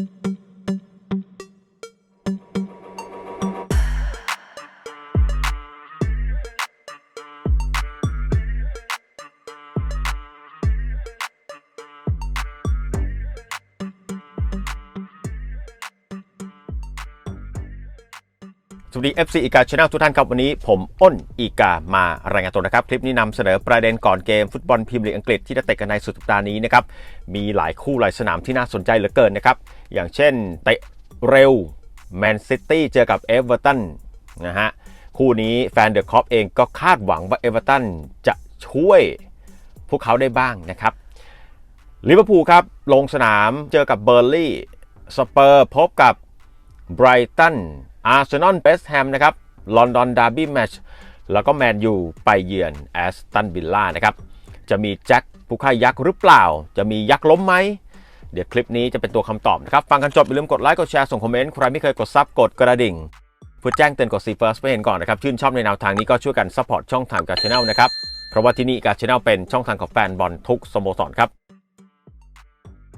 thank you วัสดี FC อีกาชแนลทุกท่านครับ วันนี้ผมอ้นอีกามารายงานตัวนะครับ คลิปนี้นำเสนอประเด็นก่อนเกมฟุตบอลพรีเมียร์ลีกอังกฤษที่จะเตะกันในสุดสัปดาห์นี้นะครับ มีหลายคู่หลายสนามที่น่าสนใจเหลือเกินนะครับ อย่างเช่นเตะเร็วแมนซิตี้เจอกับเอเวอร์ตันนะฮะ คู่นี้แฟนเดอะคอปเองก็คาดหวังว่าเอเวอร์ตันจะช่วยพวกเขาได้บ้างนะครับลิเวอร์พูลครับลงสนามเจอกับเบอร์ลี่สเปอร์พบกับไบรตัน อาร์เซนอลเบสแฮมนะครับลอนดอนดาร์บี้แมชแล้วก็แมนยูไปเยือนแอสตันวิลล่านะครับ จะมีแจ็คผู้ฆ่ายักษ์หรือเปล่า จะมียักษ์ล้มไหม เดี๋ยวคลิปนี้จะเป็นตัวคำตอบนะครับ ฟังกันจบอย่าลืมกดไลค์ กดแชร์ ส่งคอมเมนต์ ใครไม่เคยกดซับกดกระดิ่ง เพื่อแจ้งเตือนกดซีเฟิร์สเพื่อเห็นก่อนนะครับ ชื่นชอบในแนวทางนี้ก็ช่วยกันซัพพอร์ตช่องทางการชแนลนะครับ เพราะว่าที่นี่การชแนลเป็นช่องทางของแฟนบอลทุกสโมสรครับ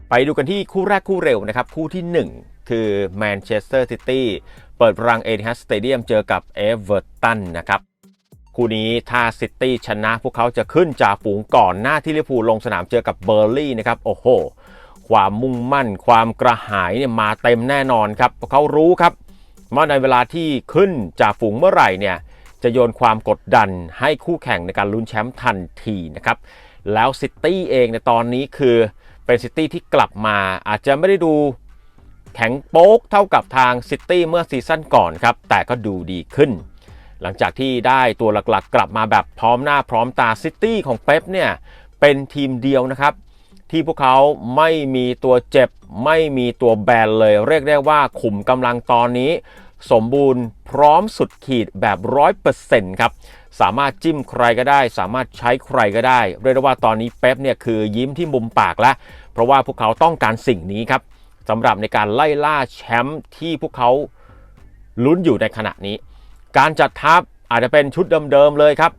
ไปดูกันที่คู่แรกคู่เร็วนะครับ คู่ที่ 1 คือแมนเชสเตอร์ซิตี้ เปิดรังเอทิฮัสสเตเดียมเจอกับเอเวอร์ตันนะครับคู่นี้ถ้าซิตี้ชนะพวกเขาจะขึ้นจากฝูงก่อนหน้าที่ลิเวอร์พูลลงสนามเจอกับเบอร์ลี่นะครับโอ้โห ความมุ่งมั่น ความกระหายเนี่ยมาเต็มแน่นอนครับเพราะเขารู้ครับว่าในเวลาที่ขึ้นจากฝูงเมื่อไหร่เนี่ยจะโยนความกดดันให้คู่แข่งในการลุ้นแชมป์ทันทีนะครับแล้วซิตี้เองในตอนนี้คือเป็นซิตี้ที่กลับมาอาจจะไม่ได้ดู แข็งโป๊กเท่ากับทางซิตี้เมื่อซีซั่นก่อนครับ แต่ก็ดูดีขึ้น หลังจากที่ได้ตัวหลักๆ กลับมาแบบพร้อมหน้าพร้อมตาซิตี้ของเป๊ปเนี่ย เป็นทีมเดียวนะครับ ที่พวกเขาไม่มีตัวเจ็บ ไม่มีตัวแบนเลย เรียกได้ว่าขุมกำลังตอนนี้ สมบูรณ์พร้อมสุดขีดแบบร้อยเปอร์เซ็นต์ครับสามารถจิ้มใครก็ได้ สามารถใช้ใครก็ได้ เรียกได้ว่าตอนนี้เป๊ปเนี่ยคือยิ้มที่มุมปากแล้ว เพราะว่าพวกเขาต้องการสิ่งนี้ครับ สำหรับในการไล่ล่าแชมป์ที่พวกเขาลุ้นอยู่ในขณะนี้ การจัดทัพอาจจะเป็นชุดเดิมๆเลยครับ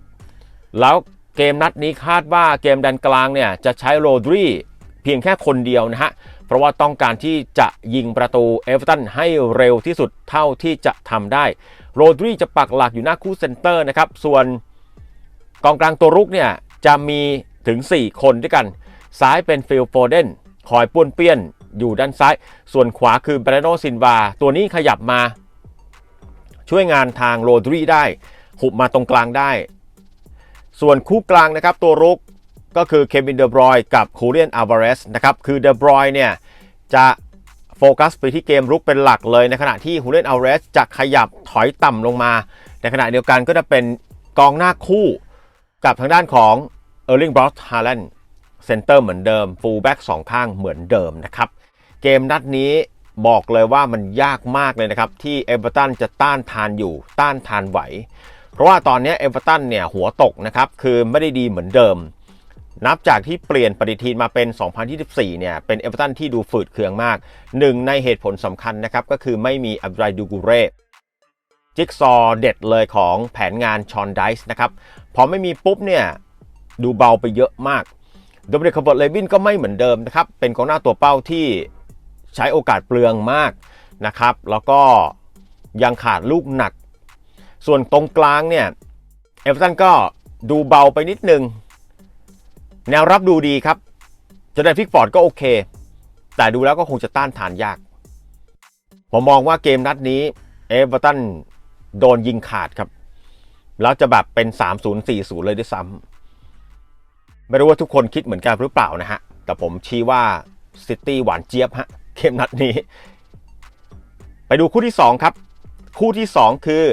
แล้วเกมนัดนี้คาดว่าเกมแดนกลางเนี่ยจะใช้โรดรีเพียงแค่คนเดียวนะฮะ เพราะว่าต้องการที่จะยิงประตูเอเวอร์ตันให้เร็วที่สุดเท่าที่จะทำได้ โรดรีจะปักหลักอยู่หน้าคู่เซนเตอร์นะครับ ส่วนกองกลางตัวรุกเนี่ยจะมีถึง 4 คนด้วยกัน ซ้ายเป็นฟิลโฟเดนคอยป้วนเปี้ยน อยู่ด้านซ้าย ส่วนขวาคือเบรโนซินวา ตัวนี้ขยับมา ช่วยงานทางโรดรีได้ หุบมาตรงกลางได้ ส่วนคู่กลางนะครับตัวรุกก็คือเควินเดอบรอยกับคูเรียนอัลวาเรสนะครับคือเดอบรอยเนี่ยจะโฟกัสไปที่เกมรุกเป็นหลักเลยในขณะที่ฮูเรียนอัลวาเรสจะขยับถอยต่ำลงมา ในขณะเดียวกันก็จะเป็นกองหน้าคู่กับทางด้านของเออร์ลิงบรอสฮาร์แลนด์เซนเตอร์เหมือนเดิมฟูลแบ็กสองข้างเหมือนเดิมนะครับ เกมนัดนี้บอกเลยว่ามันยากมากเลยนะครับ ที่เอเวอร์ตันจะต้านทานอยู่ต้านทานไหว เพราะว่าตอนนี้เอเวอร์ตันเนี่ยหัวตกนะครับ คือไม่ได้ดีเหมือนเดิม นับจากที่เปลี่ยนปฏิทินมาเป็น 2024 เนี่ย เป็นเอเวอร์ตันที่ดูฝืดเคืองมากหนึ่งในเหตุผลสำคัญนะครับ ก็คือไม่มีอับไรดูกูเรจิ๊กซอว์เด็ดเลยของแผนงานชอนไดส์นะครับ พอไม่มีปุ๊บเนี่ยดูเบาไปเยอะมากโดมินิกคาร์บอร์เลวินก็ไม่เหมือนเดิมนะครับ เป็นกองหน้าตัวเป้าที่ ใช้โอกาสเปลืองมากนะครับ แล้วก็ยังขาดลูกหนัก ส่วนตรงกลางเนี่ยเอเวอร์ตันก็ดูเบาไปนิดนึง แนวรับดูดีครับจอแดนพิกฟอร์ดก็โอเค แต่ดูแล้วก็คงจะต้านทานยาก ผมมองว่าเกมนัดนี้เอเวอร์ตันโดนยิงขาดครับ แล้วจะแบบเป็น 3-0-4-0 เลยด้วยซ้ำไม่รู้ว่าทุกคนคิดเหมือนกันหรือเปล่านะฮะ แต่ผมชี้ว่าซิตี้หวานเจี๊ยบฮะ เกมนัดนี้ ไปดูคู่ที่ 2 ครับ คู่ที่ 2 คือ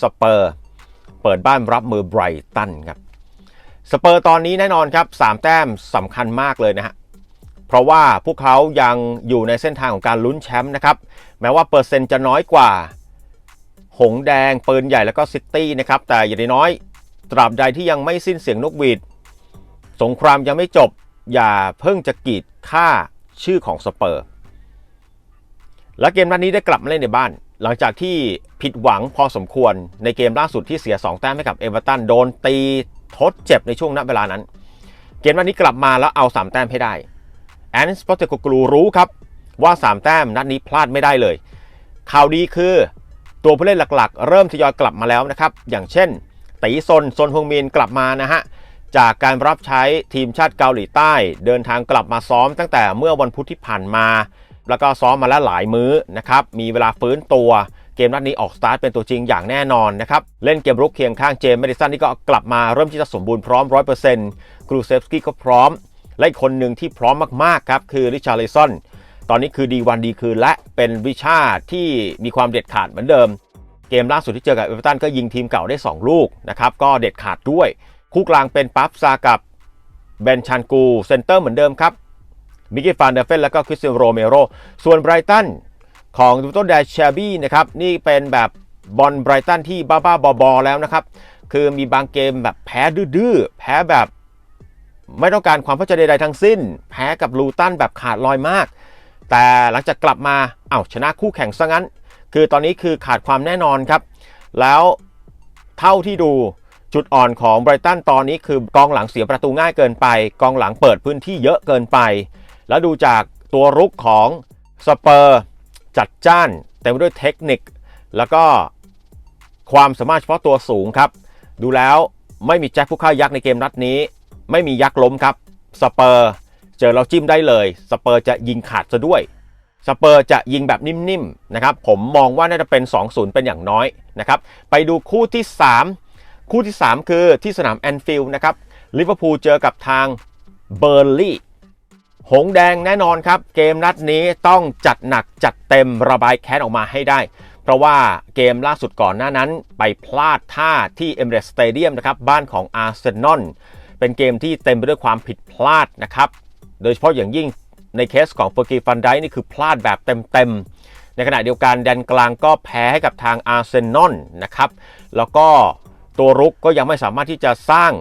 สเปอร์เปิดบ้านรับมือไบรตันครับสเปอร์ตอนนี้แน่นอนครับ3แต้มสำคัญมากเลยนะฮะเพราะว่าพวกเขายังอยู่ในเส้นทางของการลุ้นแชมป์นะครับ แม้ว่าเปอร์เซ็นต์จะน้อยกว่า หงแดงปืนใหญ่แล้วก็ซิตี้นะครับ แต่อย่างน้อย ตราบใดที่ยังไม่สิ้นเสียงนกหวีด สงครามยังไม่จบ อย่าเพิ่งจะกีดค่าชื่อของสเปอร์ และเกมนัดนี้ได้กลับมาเล่นในบ้าน หลังจากที่ผิดหวังพอสมควรในเกมล่าสุดที่เสีย 2 แต้มให้กับเอเวอร์ตันโดนตีทดเจ็บในช่วงนัดเวลานั้น เกมนัดนี้กลับมาแล้วเอา 3 แต้มให้ได้แอนสปอตเตโกกลูรู้ครับว่า 3 แต้มนัดนี้พลาดไม่ได้เลย ข่าวดีคือตัวผู้เล่นหลักๆ เริ่มทยอยกลับมาแล้วนะครับ อย่างเช่น ตีซนซนฮงมินกลับมานะฮะจากการรับใช้ทีมชาติเกาหลีใต้ เดินทางกลับมาซ้อมตั้งแต่เมื่อวันพุธที่ผ่านมา แล้วก็ซ้อมมาแล้วหลายมื้อนะครับมีเวลาฟื้นตัวเกมนัดนี้ออกสตาร์ทเป็นตัวจริงอย่างแน่นอนนะครับ เล่นเกมรุกเคียงข้างเจมส์เมดิสันนี่ก็กลับมาเริ่มที่จะสมบูรณ์พร้อม 100%กรูเซฟสกี้ก็พร้อม และอีกคนหนึ่งที่พร้อมมากๆครับ คือริชาร์ลิซอนตอนนี้คือดีวันดีคืนและเป็นวิชาที่มีความเด็ดขาดเหมือนเดิม เกมล่าสุดที่เจอกับเอเวอร์ตันก็ยิงทีมเก่าได้ 2 ลูกนะครับก็เด็ดขาดด้วย คู่กลางเป็นปั๊บซากับเบนชันกูเซนเตอร์เหมือนเดิมครับ มิกกี้ฟานเดอร์เฟนแล้วก็คริสเตียนโรเมโรส่วนไบรตันของดูโตแดชเชบี้นะครับนี่เป็นแบบบอลไบรตันที่บ้าๆบอๆแล้วนะครับ คือมีบางเกมแบบแพ้ดื้อๆ แพ้แบบไม่ต้องการความเข้าใจใดๆทั้งสิ้น แพ้กับลูตันแบบขาดลอยมาก แต่หลังจากกลับมาเอ้าชนะคู่แข่งซะงั้น คือตอนนี้คือขาดความแน่นอนครับ แล้วเท่าที่ดูจุดอ่อนของไบรตันตอนนี้คือกองหลังเสียประตูง่ายเกินไป กองหลังเปิดพื้นที่เยอะเกินไป แล้วดูจากตัวรุกของสเปอร์จัดจ้านเต็มไปด้วยเทคนิค แล้วก็ความสามารถเฉพาะตัวสูงครับ ดูแล้วไม่มีแจ็คผู้ฆ่ายักษ์ในเกมนัดนี้ ไม่มียักษ์ล้มครับสเปอร์เจอเราจิ้มได้เลย สเปอร์จะยิงขาดซะด้วยสเปอร์จะยิงแบบนิ่มๆนะครับผมมองว่าน่าจะเป็น 2-0 เป็นอย่างน้อยนะครับไปดูคู่ที่ 3 คู่ที่ 3 คือที่สนามแอนฟิลด์นะครับลิเวอร์พูลเจอกับทางเบอร์ลี่ หงแดงแน่นอนครับ เกมนัดนี้ต้องจัดหนักจัดเต็มระบายแค้นออกมาให้ได้ เพราะว่าเกมล่าสุดก่อนหน้านั้นไปพลาดท่าที่เอมเรสสเตเดียมนะครับบ้านของอาร์เซนอลเป็นเกมที่เต็มไปด้วยความผิดพลาดนะครับ โดยเฉพาะอย่างยิ่งในเคสของเฟอร์กีฟันไดนี่คือพลาดแบบเต็มๆ ในขณะเดียวกันแดนกลางก็แพ้ให้กับทางอาร์เซนอลนะครับ แล้วก็ตัวรุกก็ยังไม่สามารถที่จะสร้าง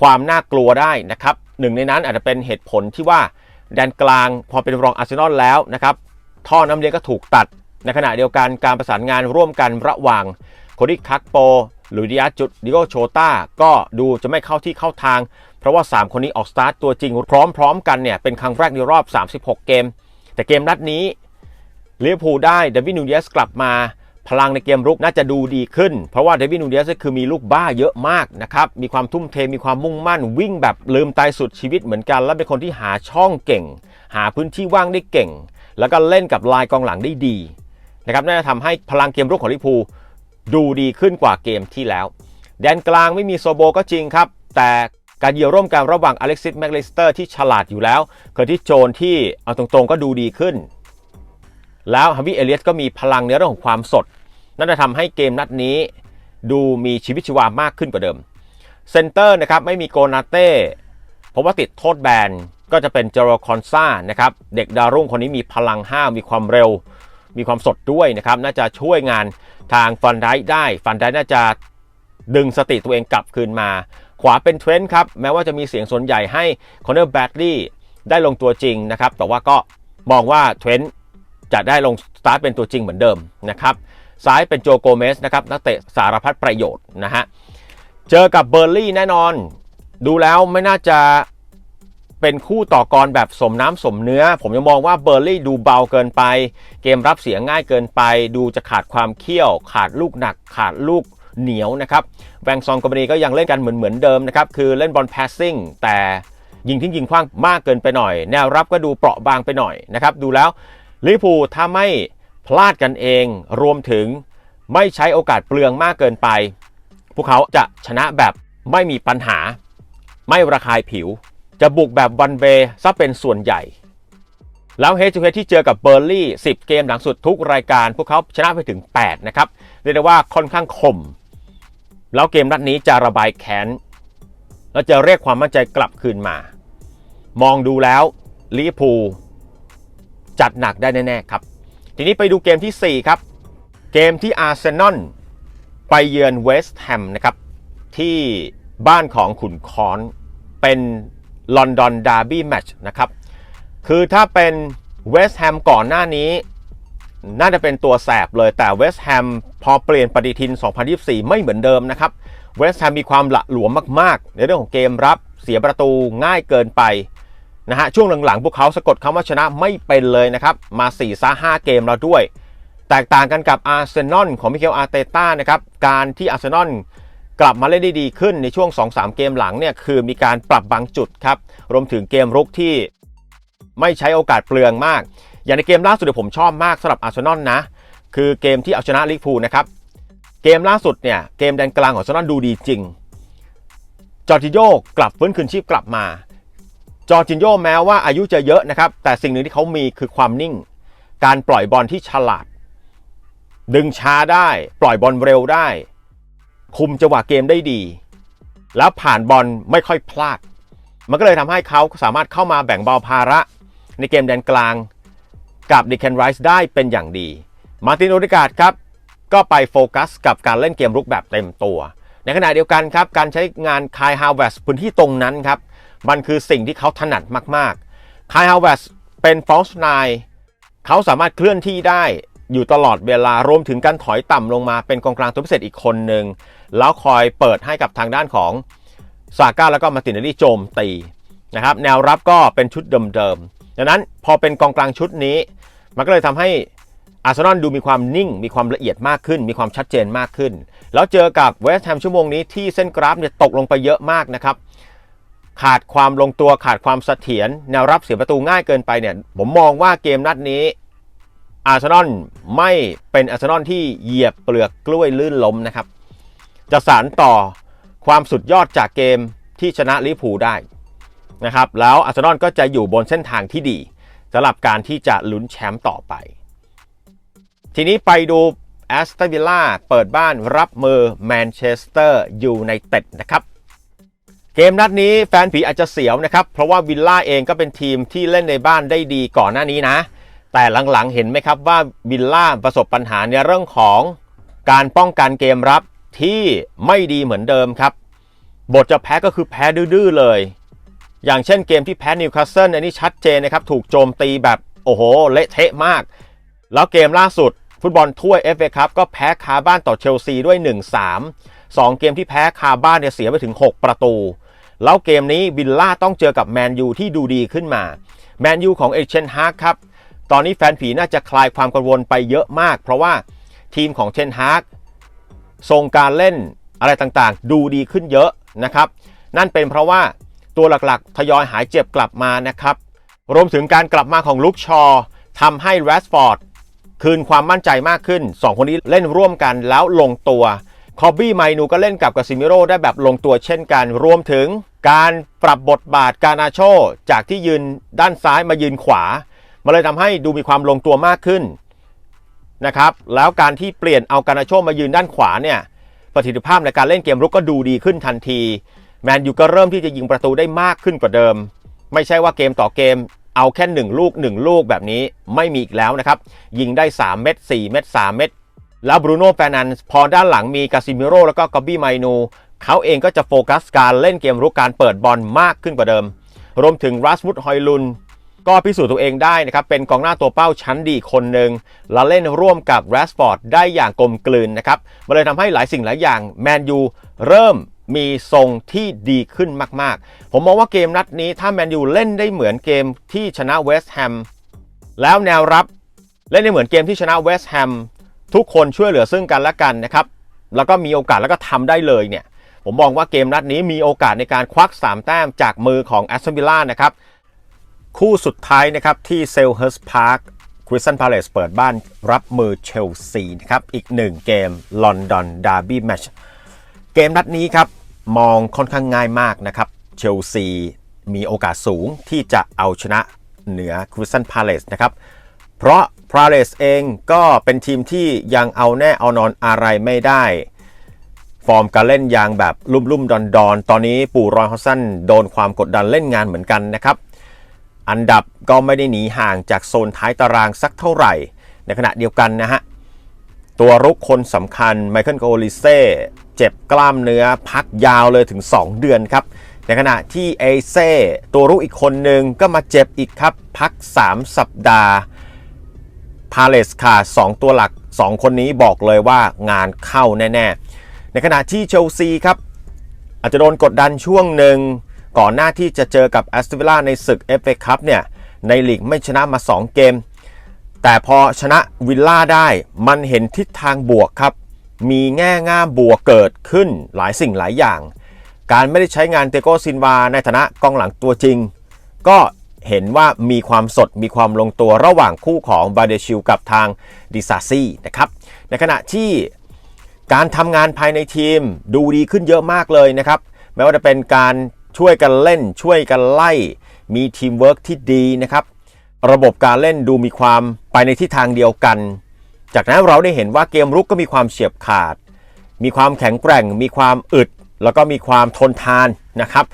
ความน่ากลัวได้นะครับหนึ่งในนั้นอาจจะเป็นเหตุผลที่ว่า แดนกลางพอเป็นรองอาร์เซนอลแล้วนะครับท่อน้ำเลี้ยงก็ถูกตัด ในขณะเดียวกันการประสานงานร่วมกันระหว่างโคดิคักโปหรือดิอาจุดดิโกโชตาก็ดูจะไม่เข้าที่เข้าทาง เพราะว่า 3 คนนี้ออกสตาร์ทตัวจริงพร้อมๆ กันเนี่ยเป็นครั้งแรกในรอบ 36 เกม แต่เกมนัดนี้ลิเวอร์พูลได้เดวินูเนสกลับมา พลังในเกมรุกน่าจะดูดีขึ้น เพราะว่าเดวิดนูเนสคือมีลูกบ้าเยอะมากนะครับ มีความทุ่มเท มีความมุ่งมั่น วิ่งแบบลืมตายสุดชีวิตเหมือนกัน และเป็นคนที่หาช่องเก่ง หาพื้นที่ว่างได้เก่ง แล้วก็เล่นกับลายกองหลังได้ดีนะครับ น่าจะทำให้พลังเกมรุกของลิพูดูดีขึ้นกว่าเกมที่แล้ว แดนกลางไม่มีโซโบก็จริงครับ แต่การเยี่ยวร่วมกันระหว่างอเล็กซิสแมกลิสเตอร์ที่ฉลาดอยู่แล้วเคอร์ที่โจนที่เอาตรงๆก็ดูดีขึ้น แล้วฮัมวี่เอเลียสก็มีพลังในเรื่องของความสด นั่นจะทำให้เกมนัดนี้ ดูมีชีวิตชีวามากขึ้นกว่าเดิม เซนเตอร์นะครับไม่มีโกนาเต้เพราะว่าติดโทษแบนก็จะเป็นเจโรคอนซ่านะครับเด็กดาวรุ่งคนนี้มีพลังห้าวมีความเร็ว มีความสดด้วยนะครับน่าจะช่วยงานทางฟันได้ได้ฟันได้น่าจะดึงสติตัวเองกลับคืนมา ขวาเป็นเทรนด์ครับแม้ว่าจะมีเสียงส่วนใหญ่ให้คอนเนอร์แบดลี่ได้ลงตัวจริงนะครับแต่ว่าก็มองว่าเทรนด์ จะได้ลงสตาร์ทเป็นตัวจริงเหมือนเดิมนะครับซ้ายเป็นโจโกเมสนะครับนักเตะสารพัดประโยชน์นะฮะเจอกับเบอร์ลี่แน่นอน ดูแล้วไม่น่าจะเป็นคู่ต่อกรแบบสมน้ำสมเนื้อ ผมยังมองว่าเบอร์ลี่ดูเบาเกินไป เกมรับเสียง่ายเกินไป ดูจะขาดความเขี้ยว ขาดลูกหนัก ขาดลูกเหนียวนะครับแวงซองกอมนีก็ยังเล่นกันเหมือนเหมือนเดิมนะครับคือเล่นบอล passing แต่ยิงทิ้งยิงคว้างมากเกินไปหน่อย แนวรับก็ดูเปราะบางไปหน่อยนะครับดูแล้ว ลิเวอร์พูถ้าไม่พลาดกันเองรวมถึงไม่ใช้โอกาสเปลืองมากเกินไป พวกเขาจะชนะแบบไม่มีปัญหา ไม่ระคายผิว จะบุกแบบวันเวซะเป็นส่วนใหญ่ แล้วเฮจูเฮที่เจอกับเบอร์ลี่ 10 เกมหลังสุดทุกรายการ พวกเขาชนะไปถึง 8 นะครับ เรียกได้ว่าค่อนข้างคม แล้วเกมนัดนี้จะระบายแค้นแล้วจะเรียกความมั่นใจกลับคืนมา มองดูแล้วลิเวอร์พู จัดหนักได้แน่ๆครับ ทีนี้ไปดูเกมที่ 4 ครับ เกมที่อาร์เซนอลไปเยือนเวสต์แฮมนะครับ ที่บ้านของขุนคอนเป็นลอนดอนดาร์บี้แมตช์นะครับ คือถ้าเป็นเวสต์แฮมก่อนหน้านี้ น่าจะเป็นตัวแสบเลยแต่เวสต์แฮมพอเปลี่ยนปฏิทิน 2024 ไม่เหมือนเดิมนะครับเวสต์แฮมมีความหละหลวมมาก ๆ ในเรื่องของเกมรับเสียประตูง่ายเกินไป นะฮะช่วงหลังๆ พวกเขาสะกดคำว่าชนะไม่เป็นเลยนะครับ มา4ซาห้าเกมแล้วด้วย แตกต่างกันกับอาร์เซนอลของมิเคลอาร์เตต้านะครับ การที่อาร์เซนอลกลับมาเล่นได้ดีขึ้นในช่วง 2-3 เกมหลังเนี่ยคือมีการปรับบางจุดครับ รวมถึงเกมรุกที่ไม่ใช้โอกาสเปลืองมาก อย่างในเกมล่าสุดเดี๋ยวผมชอบมากสำหรับอาร์เซนอลนะ คือเกมที่เอาชนะลิเวอร์พูลนะครับ เกมล่าสุดเนี่ยเกมแดนกลางของอาร์เซนอลดูดีจริงจอร์จิโยกลับฟื้นคืนชีพกลับมา จอร์จินโยแม้ว่าอายุจะเยอะนะครับ แต่สิ่งหนึ่งที่เขามีคือความนิ่ง การปล่อยบอลที่ฉลาด ดึงช้าได้ปล่อยบอลเร็วได้ คุมจังหวะเกมได้ดี แล้วผ่านบอลไม่ค่อยพลาด มันก็เลยทำให้เขาสามารถเข้ามาแบ่งเบาภาระ ในเกมแดนกลาง กับดิเคนไรส์ได้เป็นอย่างดี มาร์ตินโอเดกาดครับ ก็ไปโฟกัสกับการเล่นเกมรุกแบบเต็มตัว ในขณะเดียวกันครับการใช้งานคายฮาวเวสพื้นที่ตรงนั้นครับ มันคือสิ่งที่เขาถนัดมากๆคายฮาวเวสเป็นฟอลส์ไนเขาสามารถเคลื่อนที่ได้อยู่ตลอดเวลารวมถึงการถอยต่ำลงมาเป็นกองกลางตัวพิเศษอีกคนหนึ่งแล้วคอยเปิดให้กับทางด้านของซาก้าแล้วก็มาร์ตินเนลลี่โจมตีนะครับแนวรับก็เป็นชุดเดิมๆดังนั้นพอเป็นกองกลางชุดนี้ มันก็เลยทำให้อาร์เซนอลดูมีความนิ่ง มีความละเอียดมากขึ้น มีความชัดเจนมากขึ้น แล้วเจอกับเวสต์แฮมชั่วโมงนี้ที่เส้นกราฟเนี่ยตกลงไปเยอะมากนะครับ ขาดความลงตัวขาดความเสถียรแนวรับเสียประตูง่ายเกินไปเนี่ย ผมมองว่าเกมนัดนี้อาร์เซนอลไม่เป็นอาร์เซนอลที่เหยียบเปลือกกล้วยลื่นล้มนะครับ จะสานต่อความสุดยอดจากเกมที่ชนะลิเวอร์พูลได้นะครับ แล้วอาร์เซนอลก็จะอยู่บนเส้นทางที่ดีสำหรับการที่จะลุ้นแชมป์ต่อไป ทีนี้ไปดูแอสตันวิลล่าเปิดบ้านรับมือแมนเชสเตอร์ยูไนเต็ดนะครับ เกมนัดนี้แฟนผีอาจจะเสียวนะครับ เพราะว่าวิลล่าเองก็เป็นทีมที่เล่นในบ้านได้ดีก่อนหน้านี้นะ แต่หลังๆเห็นไหมครับว่าวิลล่าประสบปัญหาในเรื่องของการป้องกันเกมรับที่ไม่ดีเหมือนเดิมครับ บทจะแพ้ก็คือแพ้ดื้อเลย อย่างเช่นเกมที่แพ้นิวคาสเซิลอันนี้ชัดเจนนะครับ ถูกโจมตีแบบโอ้โห เละเทะมาก แล้วเกมล่าสุด ฟุตบอลถ้วย FA ครับก็แพ้คาบ้านต่อเชลซีด้วย 1-3 2 เกมที่แพ้คาบ้านเนี่ยเสียไปถึง 6 ประตู แล้วเกมนี้วิลล่าต้องเจอกับแมนยูที่ดูดีขึ้นมา แมนยูของเอเชนฮากครับ ตอนนี้แฟนผีน่าจะคลายความกังวลไปเยอะมาก เพราะว่าทีมของเชนฮาร์กทรงการเล่นอะไรต่างๆ ดูดีขึ้นเยอะนะครับ นั่นเป็นเพราะว่าตัวหลักๆ ทยอยหายเจ็บกลับมานะครับ รวมถึงการกลับมาของลุกชอทำให้แรสฟอร์ดคืนความมั่นใจมากขึ้น 2 คนนี้เล่นร่วมกันแล้วลงตัว คอบบี้ไมนูก็เล่นกับกาซิมิโร่ได้แบบลงตัวเช่นกันรวมถึงการปรับบทบาทการาโช จากที่ยืนด้านซ้ายมายืนขวามันเลยทำให้ดูมีความลงตัวมากขึ้นนะครับแล้วการที่เปลี่ยนเอาการาโชมายืนด้านขวาเนี่ยประสิทธิภาพในการเล่นเกมรุกก็ดูดีขึ้นทันที แมนยูก็เริ่มที่จะยิงประตูได้มากขึ้นกว่าเดิม ไม่ใช่ว่าเกมต่อเกมเอาแค่ 1 ลูก 1 ลูกแบบนี้ไม่มีอีกแล้วนะครับ ยิงได้ 3 เม็ด4เม็ด3เม็ด แล้วบรูโน่แฟนันพอด้านหลังมีกาซิมิโร่แล้วก็กอบบี้ไมนูเขาเองก็จะโฟกัสการเล่นเกมรุกการเปิดบอลมากขึ้นกว่าเดิม รวมถึงรัสมุดฮอยลุนก็พิสูจน์ตัวเองได้นะครับ เป็นกองหน้าตัวเป้าชั้นดีคนหนึ่งแล้วเล่นร่วมกับแรสฟอร์ดได้อย่างกลมกลืนนะครับมันเลยทำให้หลายสิ่งหลายอย่างแมนยูเริ่มมีทรงที่ดีขึ้นมาก ๆ ผมมองว่าเกมนัดนี้ถ้าแมนยูเล่นได้เหมือนเกมที่ชนะเวสต์แฮมแล้วแนวรับเล่นได้เหมือนเกมที่ชนะเวสต์แฮม ทุกคนช่วยเหลือซึ่งกันและกันนะครับ แล้วก็มีโอกาสแล้วก็ทำได้เลยเนี่ย ผมมองว่าเกมนัดนี้มีโอกาสในการควัก 3 แต้มจากมือของแอสตันวิลล่านะครับ คู่สุดท้ายนะครับที่เซลเฮิร์สพาร์คคริสตันพาเลสเปิดบ้านรับมือเชลซีนะครับ อีกหนึ่งเกมลอนดอนดาร์บี้แมชเกมนัดนี้ครับมองค่อนข้างง่ายมากนะครับเชลซีมีโอกาสสูงที่จะเอาชนะเหนือคริสตันพาเลสนะครับ เพราะ พราเลสเองก็เป็นทีมที่ยังเอาแน่เอานอนอะไรไม่ได้ ฟอร์มการเล่นยางแบบลุ่มลุ่มดอนดอนตอนนี้ปู่รอยฮอสซันโดนความกดดันเล่นงานเหมือนกันนะครับ อันดับก็ไม่ได้หนีห่างจากโซนท้ายตารางสักเท่าไหร่ ในขณะเดียวกันนะฮะ ตัวรุกคนสำคัญไมเคิลโกลิเซ่เจ็บกล้ามเนื้อพักยาวเลยถึง 2 เดือนครับ ในขณะที่เอเซ่ตัวรุกอีกคนหนึ่งก็มาเจ็บอีกครับ พัก 3 สัปดาห์ พาเลสขาด2ตัวหลัก 2 คนนี้บอกเลยว่างานเข้าแน่ๆ ในขณะที่เชลซีครับ อาจจะโดนกดดันช่วงหนึ่ง ก่อนหน้าที่จะเจอกับแอสตันวิลล่าในศึก FA คัพเนี่ย ในลีกไม่ชนะมา 2 เกม แต่พอชนะวิลล่าได้มันเห็นทิศทางบวกครับ มีแง่ง่ามบวกเกิดขึ้นหลายสิ่งหลายอย่าง การไม่ได้ใช้งานเตโกซินวาในฐานะกองหลังตัวจริง ก็ เห็นว่ามีความสดมีความลงตัวระหว่างคู่ของบาเดชิลกับทางดิซาซี่นะครับในขณะที่การทำงานภายในทีมดูดีขึ้นเยอะมากเลยนะครับไม่ว่าจะเป็นการช่วยกันเล่นช่วยกันไล่ มีทีมเวิร์กที่ดีนะครับ ระบบการเล่นดูมีความไปในทิศทางเดียวกัน จากนั้นเราได้เห็นว่าเกมรุกก็มีความเฉียบขาด มีความแข็งแกร่ง มีความอึด แล้วก็มีความทนทานนะครับ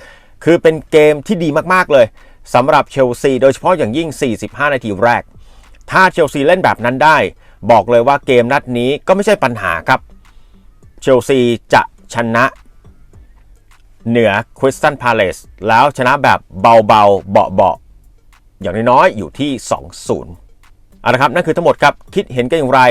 คือเป็นเกมที่ดีมากๆเลย สำหรับเชลซีโดยเฉพาะอย่างยิ่ง 45 นาทีแรก ถ้าเชลซีเล่นแบบนั้นได้ บอกเลยว่าเกมนัดนี้ก็ไม่ใช่ปัญหาครับ เชลซีจะชนะเหนือคริสตันพาเลสแล้วชนะแบบเบาๆ เบาๆ อย่างน้อยๆ อยู่ที่ 2-0เอาละครับ นั่นคือทั้งหมดครับ คิดเห็นกันอย่างไร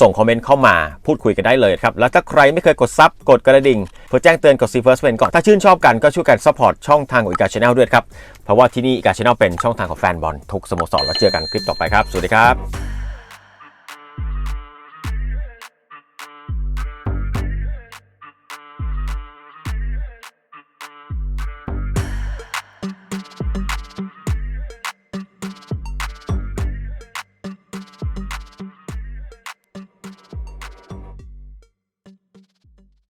ส่งคอมเมนต์เข้ามาพูดคุยกันได้เลยครับ แล้วถ้าใครไม่เคยกดซับกดกระดิ่งเพื่อแจ้งเตือนกดซีเฟิร์สเป็นก่อน ถ้าชื่นชอบกันก็ช่วยกันซัพพอร์ตช่องทางของอีกาชาแนลด้วยครับ เพราะว่าที่นี่อีกาชาแนลเป็นช่องทางของแฟนบอลทุกสโมสรแล้วเจอกันคลิปต่อไปครับ สวัสดีครับ